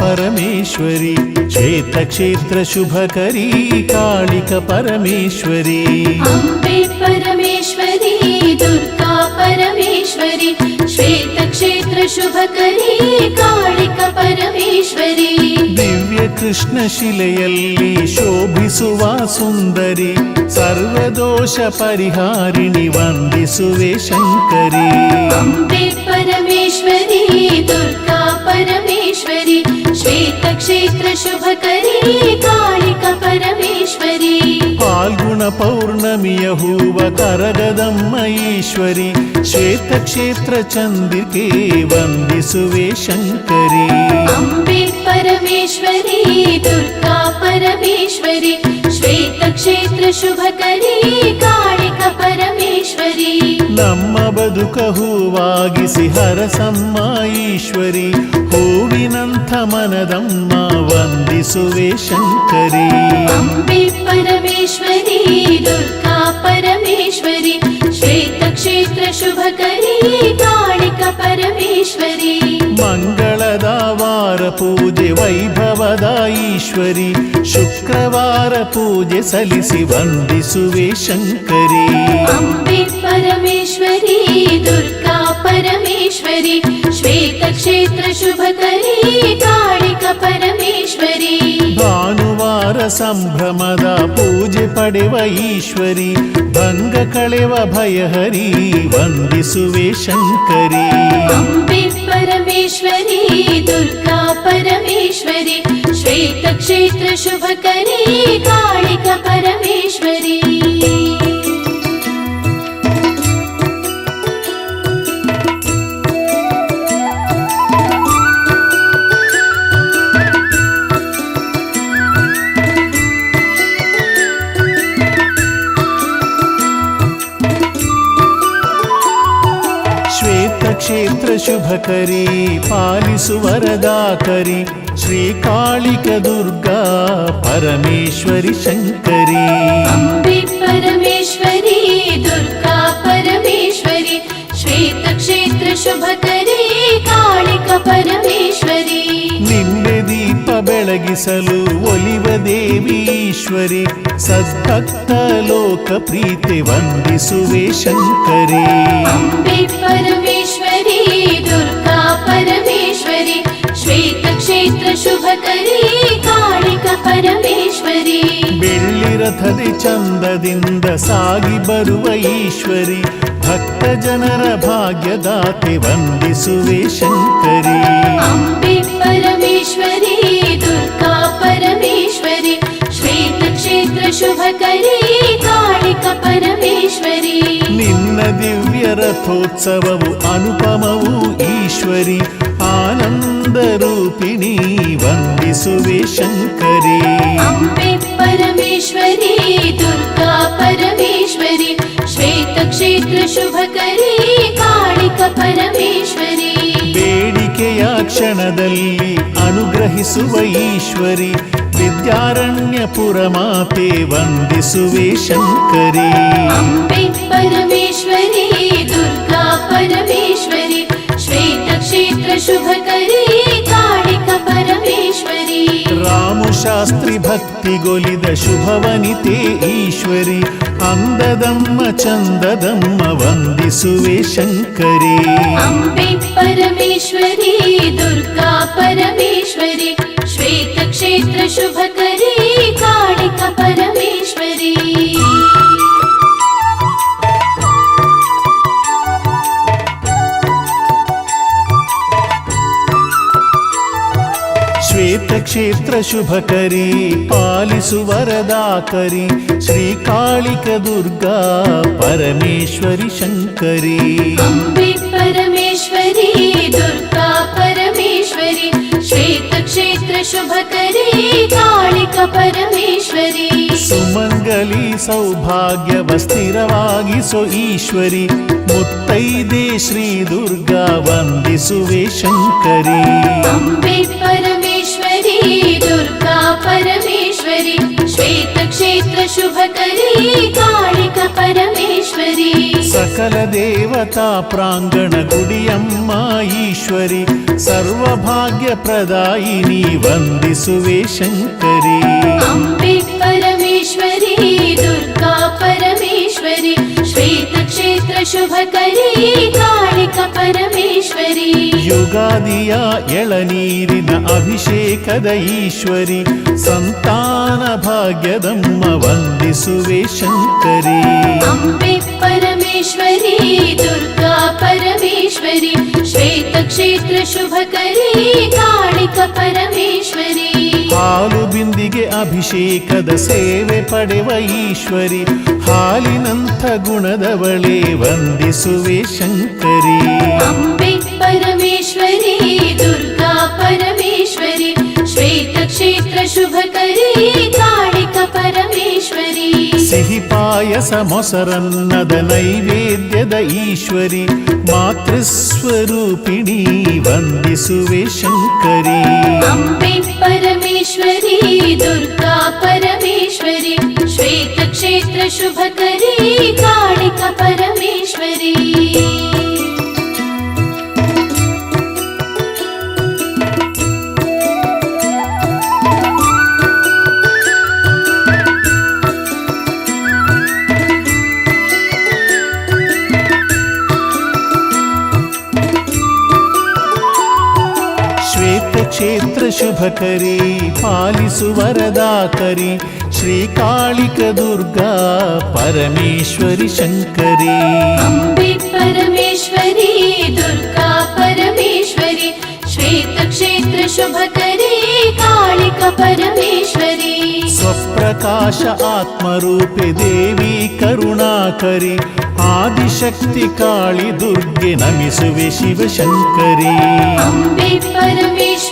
परमेश्वरी श्वेतक्षेत्र कालिक परमेश्वरी। अम्बे परमेश्वरी दुर्गा परमेश्वरी श्वेतक्षेत्रशुभकरी कालिक परमेश्वरी। काडिक शोभिसुवा देव्यकृष्ण सर्वदोषपरिहारिणि वन्दिसुवे शङ्करी अम्बे परमेश्वरी दुर्गा क्षेत्र शुभकरी कायक परमेश्वरि। हूव तरगदम् महेश्वरि श्वेतक्षेत्र चन्दके वन्दि शङ्करि अम्बि परमेश्वरि दुर्गा परमेश्वरि। श्वेतक्षेत्र शुभकरी गायिक नमो ಬದುಕಹುವಾಗಿಸಿ ಹರಸಮ್ಮ ಈಶ್ವರಿ ಹೂವಿನಂಥ ಮನದಮ್ಮ ವಂದಿಸುವೆ ಶಂಕರಿ. ಅಂಬೆ ಪರಮೇಶ್ವರಿ ದುರ್ಗಾ ಪರಮೇಶ್ವರಿ ಶ್ವೇತ ಕ್ಷೇತ್ರ ಶುಭಕರಿ ಕಾಳಿಕ ಪರಮೇಶ್ವರಿ. ಮಂಗಳದ ವಾರ ಪೂಜೆ ವೈಭವದ ಈಶ್ವರಿ ಶುಕ್ರವಾರ ಪೂಜೆ ಸಲ್ಲಿಸಿ ವಂದಿಸುವೆ ಶಂಕರಿ. ಅಂಬೆ ಪರಮೇಶ್ವರಿ दुर्गा परमेश्वरी श्वेतक्षेत्रशुभकरी कालिक परमेश्वरी ಭಾನುವಾರ ಸಂಭ್ರಮದ ಪೂಜೆ ಪಡೆವ ಈಶ್ವರಿ ಭಂಗ ಕಳೆವ ಭಯಹರಿ ವಂದಿಸುವೆ ಶಂಕರಿ अम्बे परमेश्वरी दुर्गा परमेश्वरी श्वेतक्षेत्रशुभकरी कालिक परमेश्वरी ಶ್ವೇತಕ್ಷೇತ್ರ ಶುಭಕರಿ ಪಾಲಿಸುವರದಾಕರಿ ಶ್ರೀ ಕಾಳಿಕ ದುರ್ಗಾ ಪರಮೇಶ್ವರಿ ಶಂಕರಿ. ಪರಮೇಶ್ವರಿ ದುರ್ಗಾ ಪರಮೇಶ್ವರಿ ಶ್ವೇತಕ್ಷೇತ್ರ ಶುಭಕರಿ ಕಾಳಿಕ ಪರಮೇಶ್ವರಿ. ನಿನ್ನೆ ದೀಪ ಬೆಳಗಿಸಲು ಒಲಿವ ದೇವೀಶ್ವರಿ ಸದ್ಭಕ್ತ ಲೋಕ ಪ್ರೀತಿ ವಂದಿಸುವೆ ಶಂಕರಿ. ಪರಮೇಶ್ವರಿ दुर्गा परमेश्वरी श्वेतक्षेत्रशुभकरी कालिक परमेश्वरी ಬೆಳ್ಳಿ ರಥದಿ ಚಂದದಿಂದ ಸಾಗಿ ಬರುವ ಈಶ್ವರಿ ಭಕ್ತ ಜನರ ಭಾಗ್ಯದಾತೆ ವಂದಿಸುವೆ ಶಂಕರಿ अम्बे परमेश्वरी दुर्गा परमेश्वरी श्वेतक्षेत्रशुभकरी कालिक परमेश्वरी ನಿನ್ನ ದಿವ್ಯ ರಥೋತ್ಸವವು ಅನುಪಮವು ಈಶ್ವರಿ ಆನಂದ ರೂಪಿಣಿ ವಂದಿಸುವೆ ಶಂಕರಿ. ಅಂಬೆ ಪರಮೇಶ್ವರಿ ದುರ್ಗಾ ಪರಮೇಶ್ವರಿ ಶ್ವೇತ ಕ್ಷೇತ್ರ ಶುಭಕರಿ ಕಾಳಿಕ ಪರಮೇಶ್ವರಿ. ಬೇಡಿಕೆಯ ಕ್ಷಣದಲ್ಲಿ ಅನುಗ್ರಹಿಸುವ ಈಶ್ವರಿ ವಿದ್ಯಾರಣ್ಯಪುರ ಮಾತೆ ವಂದಿಸುವೆ ಶಂಕರಿ. ಅಂಬೆ ಪರಮೇಶ್ವರಿ ದುರ್ಗಾ ಪರಮೇಶ್ವರಿ क्षेत्रशुभकरी काणिकपरमेश्वरी रामशास्त्रि भक्तिगोलिदशुभवनिते ईश्वरी। अन्ददं मन्ददं मन्दि सुरे शङ्करे। अम्बे परमेश्वरी दुर्गा परमेश्वरि। श्वेतक्षेत्रशुभकरी काणिकपरमेश्वरी क्षेत्र शुभकरि पाल वरदा करि श्रीकाळिक दुर्गा परमेश्वरि शङ्करि परमेश्वरि दुर्गा परमेश्वरिक्षेत्र शुभकरी कालिक परमेश्वरि सुमङ्गली सौभाग्यवस्थिरवी मुत्तैदे श्री दुर्गा वन्दे शङ्करि दुर्गा परमेश्वरी श्वेतक्षेत्रशुभकरी कालिका परमेश्वरी। सकलदेवता प्राङ्गणगुडियम्मा देवता ईश्वरि सर्वभाग्यप्रदायिनी वन्दिसुवे शङ्करी अम्बे परमेश्वरी दुर्गा परमेश्वरी श्वेतक्षेत्रशुभकरी ಯುಗಾದಿಯ ಎಳನೀರಿನ ಅಭಿಷೇಕದ ಈಶ್ವರಿ ಸಂತಾನ ಭಾಗ್ಯದಮ್ಮ ವಂದಿಸುವೆ ಶಂಕರಿ. ಪರಮೇಶ್ವರಿ ದುರ್ಗಾ ಪರಮೇಶ್ವರಿ ಶ್ವೇತಕ್ಷೇತ್ರ ಶುಭಕರಿ ಕಾಳಿಕ ಪರಮೇಶ್ವರಿ. ಹಾಲು ಬಿಂದಿಗೆ ಅಭಿಷೇಕದ ಸೇವೆ ಪಡೆವ ಈಶ್ವರಿ ಹಾಲಿನಂಥ ಗುಣದವಳೆ ವಂದಿಸುವೆ ಶಂಕರಿ. परमेश्वरी दुर्गा परमेश्वरी श्वेतक्षेत्रशुभकरी काणिक परमेश्वरि। सहिपायसमसरन्नद नैवेद्यद ईश्वरी मातृस्वरूपिणी वन्दिसुवे शङ्करी। अम्बे परमेश्वरी दुर्गा परमेश्वरी श्वेतक्षेत्रशुभकरी काणिक परमेश्वरी। ಶುಭಕರಿ ಪಾಲಿಸು ವರದಾಕರಿ ಶ್ರೀಕಾಳಿಕ ದುರ್ಗಾ ಪರಮೇಶ್ವರಿ ಶಂಕರಿ अम्बे परमेश्वरी दुर्गा परमेश्वरी श्वेतक्षेत्र शुभकरी कालिक परमेश्वरी ಸ್ವಪ್ರಕಾಶ ಆತ್ಮರೂಪೆ ದೇವಿ ಕರುಣಾಕರಿ ಆದಿಶಕ್ತಿ ಕಾಳಿ ದುರ್ಗೆ ನಮಿಸುವೆ ಶಿವಶಂಕರಿ अम्बे परमेश्वरी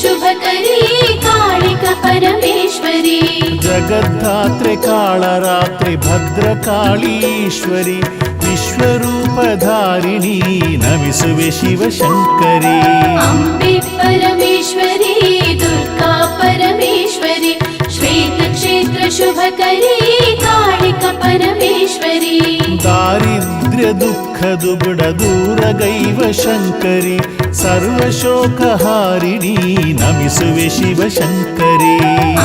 शुभकरी कालरात्रि जगद्धात्रिकालरात्रिभद्रकाळीश्वरि विश्वरूपधारिणी नमिसुवे वि अम्बे परमेश्वरी दुर्गा परमेश्वरि श्रीक्षेत्रशुभकरी कालिक परमेश्वरी। दारिद्र्य दुःख दुग्ध दूरगैव शङ्करि ಸರ್ವಶೋಕಹಾರಿಣಿ ನಮಿಸುವೆ ಶಿವಶಂಕರಿ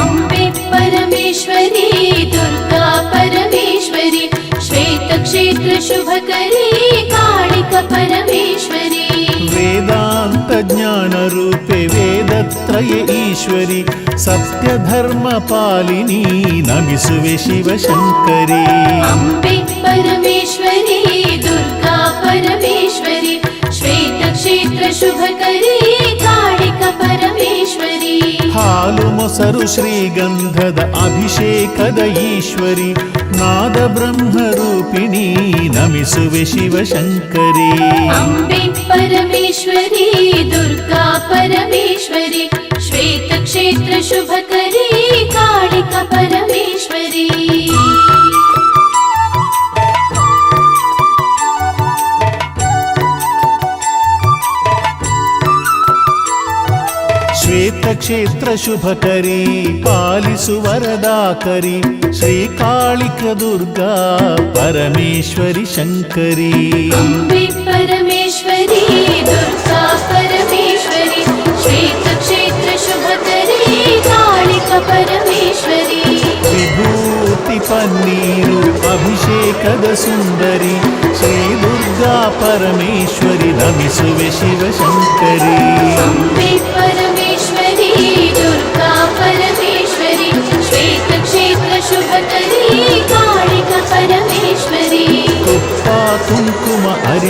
अम्बे परमेश्वरी दुर्गा परमेश्वरी श्वेतक्षेत्र शुभकरी कालिक परमेश्वरी ವೇದಾಂತ ಜ್ಞಾನ ರೂಪೆ ವೇದತ್ರಯ ಈಶ್ವರಿ ಸತ್ಯ ಧರ್ಮ ಪಾಲಿನಿ ನಮಿಸುವೆ ಶಿವಶಂಕರಿ अम्बे परमेश्वरी दुर्गा परमेश्वरी श्वेतक्षेत्र शुभकरी कालिक परमेश्वरी ಹಾಲು ಮೊಸರು ಶ್ರೀಗಂಧದ ಅಭಿಷೇಕದ ಈಶ್ವರಿ ನಾದ ಬ್ರಹ್ಮ ರೂಪಿಣಿ ನಮಿಸುವೆ ಶಿವಶಂಕರಿ अम्बे परमेश्वरी दुर्गा परमेश्वरी श्वेतक्षेत्र शुभकरी कालिक परमेश्वरी ಶ್ವೇತಕ್ಷೇತ್ರ ಶುಭಕರಿ ಪಾಲಿಸು ವರದಾಕರಿ ಶ್ರೀಕಾಳಿಕ ದುರ್ಗಾ ಪರಮೇಶ್ವರಿ ಶಂಕರಿ अम्बे परमेश्वरी दुर्गा परमेश्वरी श्वेतक्षेत्र शुभकरी कालिक परमेश्वरी ವಿಭೂತಿ ಪನ್ನೀರು ಅಭಿಷೇಕದ ಸುಂದರಿ ಶ್ರೀ ದುರ್ಗಾ शुभकरी काणिक परमेश्वरी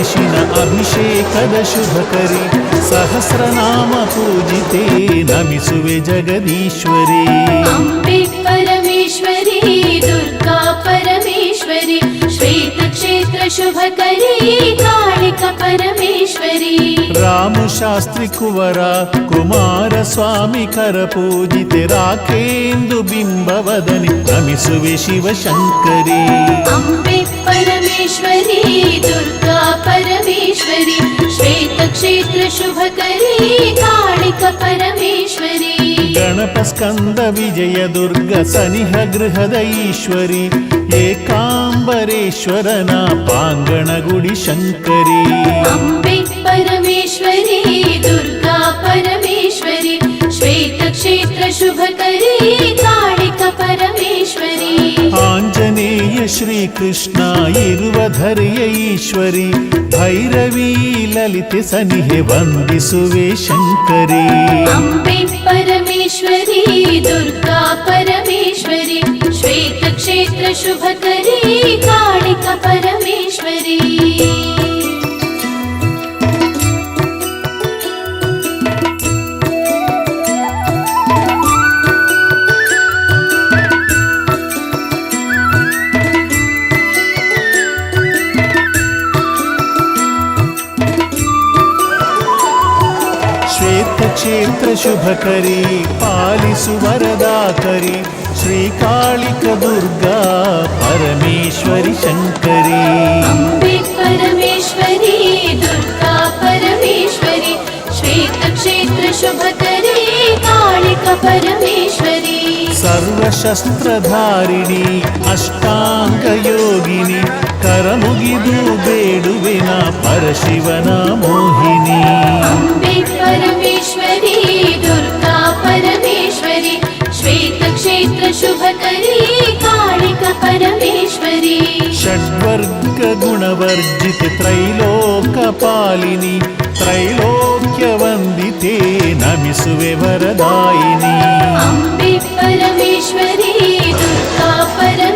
तुशिण अभिषेकदशुभकरी सहस्रनाम पूजिते नमिसुवे जगदीश्वरी। अम्बे परमेश्वरी दुर्गा परमेश्वरि श्वेतक्षेत्रशुभकरी काणिकपरमेश्वरी मुशास्त्रि कुवरा कुमारस्वामि करपूजित राकेन्दुबिम्बवदनि धनिसुवे शिवशङ्करी। परमेश्वरी दुर्गा परमेश्वरी श्वेतक्षेत्रशुभरमेश्वरी गणपस्कन्दविजय दुर्ग सनिह गृहदीश्वरी एकाम्बरेश्वर नापाङ्गणगुडिशङ्करी परमेश्वरी दुर्गा परमेश्वरी श्वेतक्षेत्रशुभकरी काणिक परमेश्वरी। आञ्जनेय श्रीकृष्णाय धरश्वरी भैरवी ललितसनि वं वि सुवेशङ्करे अम्बे परमेश्वरी दुर्गा परमेश्वरी श्वेतक्षेत्रशुभकरी काणिक परमेश्वरी। शुभकरी पालिसु वरदाकरि श्रीकालिक दुर्गा परमेश्वरि शङ्करि। दुर्गा परमेश्वरि श्रीक्षेत्रशुभकरी कालिका परमेश्वरि। सर्वशस्त्रधारिणि अष्टाङ्गयोगिनि करमुगिदु बेडुविना परशिवन मोहिनी। र्जित त्रैलोकपालिनि त्रैलोक्यवन्दिते नमिसुवे वरदायिनि परमेश्वरी न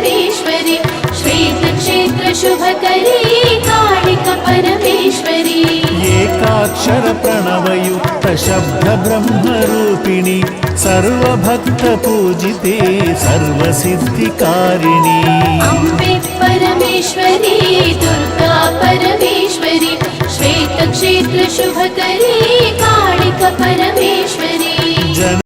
वि सुरदायिनि श्रीक्षेत्रशुभकलीश्वरि एकाक्षरप्रणवयुक्तशब्दब्रह्मरूपिणि सर्वभक्तपूजिते सर्वसिद्धिकारिणि परमेश्वरी दुर्गा परमेश्वरी श्वेतक्षेत्र शुभकरी कालिक परमेश्वरी